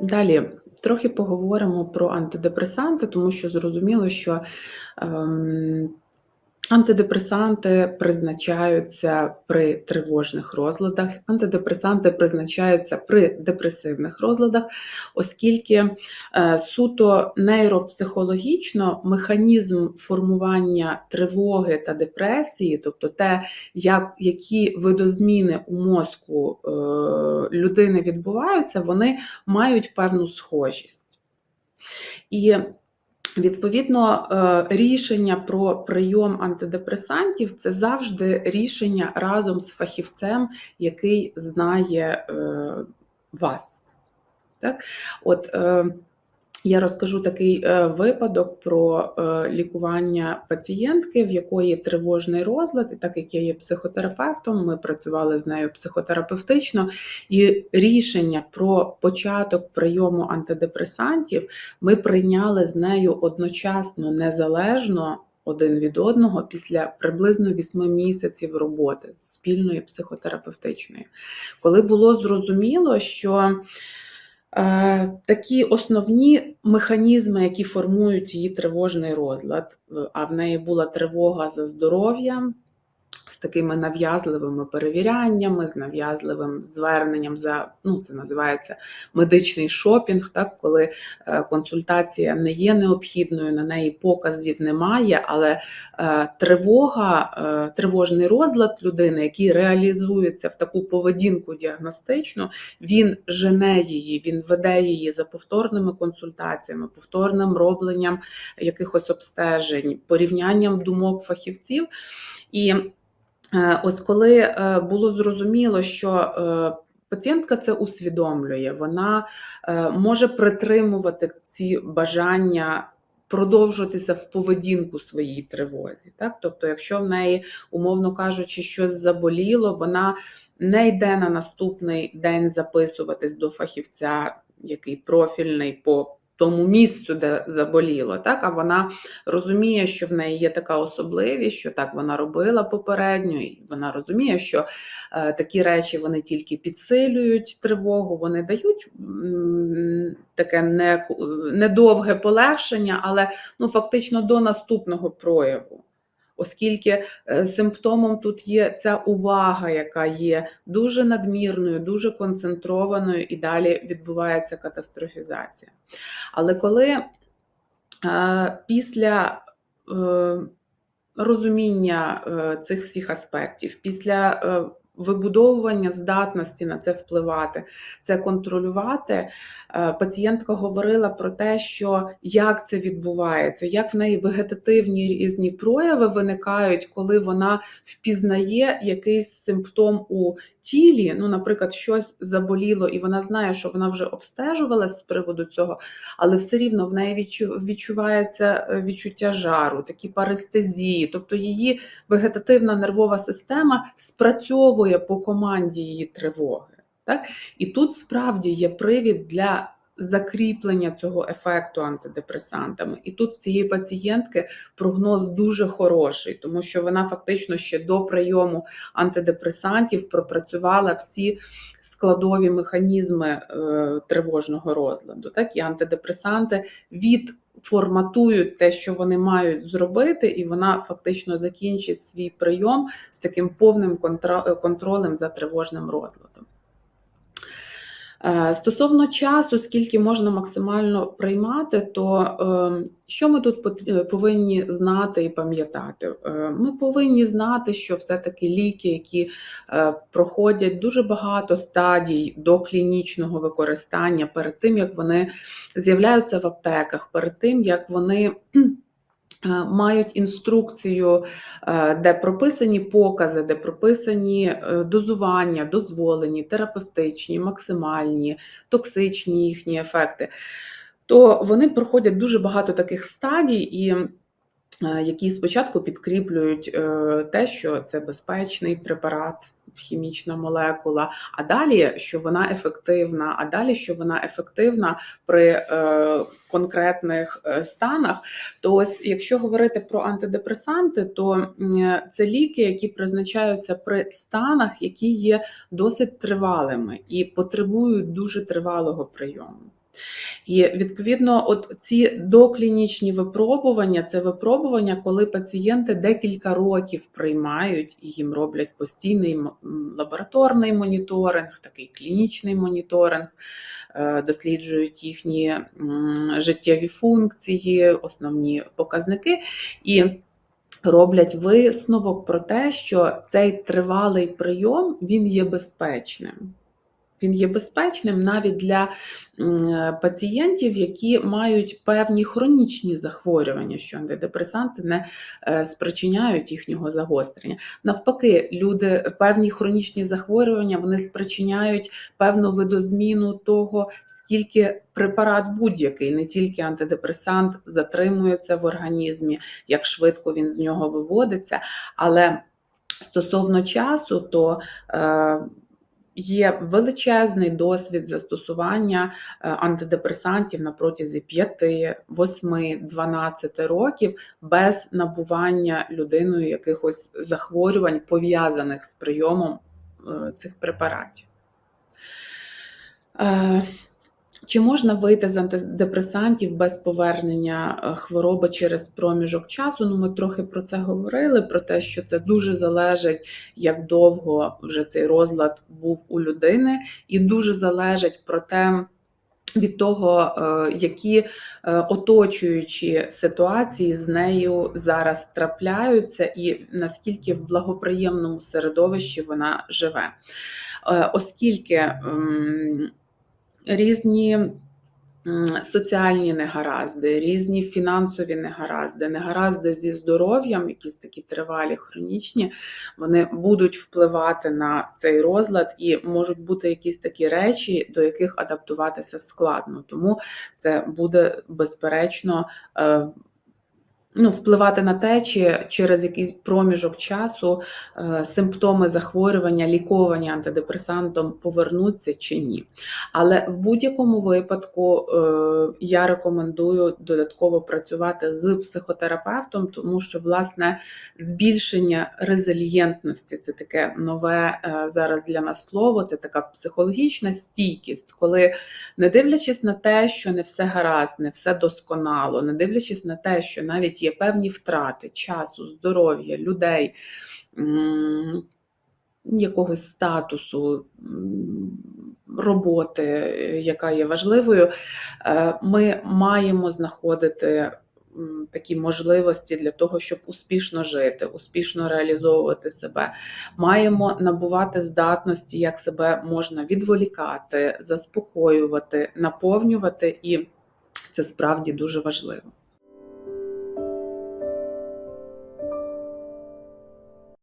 Далі трохи поговоримо про антидепресанти, тому що зрозуміло, що ем, антидепресанти призначаються при тривожних розладах, антидепресанти призначаються при депресивних розладах, оскільки е, суто нейропсихологічно механізм формування тривоги та депресії, тобто те, як, які видозміни у мозку е, людини відбуваються, вони мають певну схожість. І Відповідно, е, рішення про прийом антидепресантів це завжди рішення разом з фахівцем, який знає е, вас. Так? От, е, я розкажу такий е, випадок про е, лікування пацієнтки, в якої тривожний розлад, і так як я є психотерапевтом, ми працювали з нею психотерапевтично, і рішення про початок прийому антидепресантів ми прийняли з нею одночасно незалежно. Один від одного після приблизно 8 місяців роботи спільної психотерапевтичної, коли було зрозуміло, що такі основні механізми, які формують її тривожний розлад, а в неї була тривога за здоров'я, такими нав'язливими перевіряннями, з нав'язливим зверненням за ну це називається медичний шопінг, так коли е, консультація не є необхідною, на неї показів немає, але е, тривога, е, тривожний розлад людини, який реалізується в таку поведінку діагностичну, він жене її, він веде її за повторними консультаціями, повторним робленням якихось обстежень, порівнянням думок фахівців. І ось коли е, було зрозуміло, що е, пацієнтка це усвідомлює, вона може притримувати ці бажання. Продовжуватися в поведінку своїй тривозі. Так? Тобто, якщо в неї, умовно кажучи, щось заболіло, вона не йде на наступний день записуватись до фахівця, який профільний по тому місцю, де заболіло, так? А вона розуміє, що в неї є така особливість, що так вона робила попередньо, і вона розуміє, що е, такі речі вони тільки підсилюють тривогу, вони дають таке не, недовге полегшення, але ну фактично до наступного прояву оскільки е, симптомом тут є ця увага, яка є дуже надмірною, дуже концентрованою, і далі відбувається катастрофізація. Але коли е, після е, розуміння цих всіх аспектів, після вибудовування здатності на це впливати, це контролювати. Е, пацієнтка говорила про те, що як це відбувається, як в неї вегетативні різні прояви виникають, коли вона впізнає якийсь симптом у тілі. Ну, наприклад, щось заболіло, і вона знає, що вона вже обстежувалась з приводу цього, але все рівно в неї відчувається е, відчуття жару, такі парестезії, тобто її вегетативна нервова система спрацьовує реагує по команді її тривоги. Так? І тут справді є привід для закріплення цього ефекту антидепресантами. І тут в цієї пацієнтки прогноз дуже хороший, тому що вона фактично ще до прийому антидепресантів пропрацювала всі складові механізми е, тривожного розладу. Так? І антидепресанти від форматують те, що вони мають зробити, і вона фактично закінчить свій прийом з таким повним контролем за тривожним розладом. Е, стосовно часу, скільки можна максимально приймати, то ем, що ми тут е, повинні знати і пам'ятати? Е, ми повинні знати, що все-таки ліки, які проходять дуже багато стадій до клінічного використання перед тим, як вони з'являються в аптеках, перед тим як вони мають інструкцію, е, де прописані покази, де прописані е, дозування, дозволені, терапевтичні, максимальні, токсичні їхні ефекти, то вони проходять дуже багато таких стадій, і які спочатку підкріплюють те, що це безпечний препарат хімічна молекула, а далі, що вона ефективна, а далі, що вона ефективна при е, конкретних е, станах. То ось, якщо говорити про антидепресанти, то це ліки, які призначаються при станах, які є досить тривалими і потребують дуже тривалого прийому. І відповідно, от ці доклінічні випробування це випробування, коли пацієнти декілька років приймають і їм роблять постійний лабораторний моніторинг, такий клінічний моніторинг, е, досліджують їхні життєві функції, основні показники. І роблять висновок про те, що цей тривалий прийом він є безпечним. Він є безпечним навіть для пацієнтів, які мають певні хронічні захворювання, що антидепресанти не е, спричиняють їхнього загострення. Навпаки, люди певні хронічні захворювання вони спричиняють певну видозміну того, скільки препарат будь-який, не тільки антидепресант, затримується в організмі, як швидко він з нього виводиться. Але стосовно часу, то е, Є величезний досвід застосування е, антидепресантів на протязі 5, 8, 12 років без набування людиною якихось захворювань, пов'язаних з прийомом е, цих препаратів. Чи можна вийти з антидепресантів без повернення е, хвороби через проміжок часу? Ну, ми трохи про це говорили, про те, що це дуже залежить, як довго вже цей розлад був у людини, і дуже залежить про те. Від того, е, які е, оточуючі ситуації з нею зараз трапляються, і наскільки в благоприємному середовищі вона живе. Оскільки різні соціальні негаразди, різні фінансові негаразди, негаразди зі здоров'ям, якісь такі тривалі, хронічні, вони будуть впливати на цей розлад і можуть бути якісь такі речі, до яких адаптуватися складно. Тому це буде безперечно. Ну, впливати на те, чи через якийсь проміжок часу е, симптоми захворювання, ліковані антидепресантом повернуться чи ні. Але в будь-якому випадку е, я рекомендую додатково працювати з психотерапевтом, тому що власне збільшення резильєнтності це таке нове е, зараз для нас слово, це така психологічна стійкість, коли не дивлячись на те, що не все гаразд, не все досконало, не дивлячись на те, що навіть є певні втрати часу, здоров'я, людей. Якогось статусу роботи, яка є важливою, е, ми маємо знаходити такі можливості для того, щоб успішно жити, успішно реалізовувати себе. Маємо набувати здатності, як себе можна відволікати, заспокоювати, наповнювати, і це справді дуже важливо.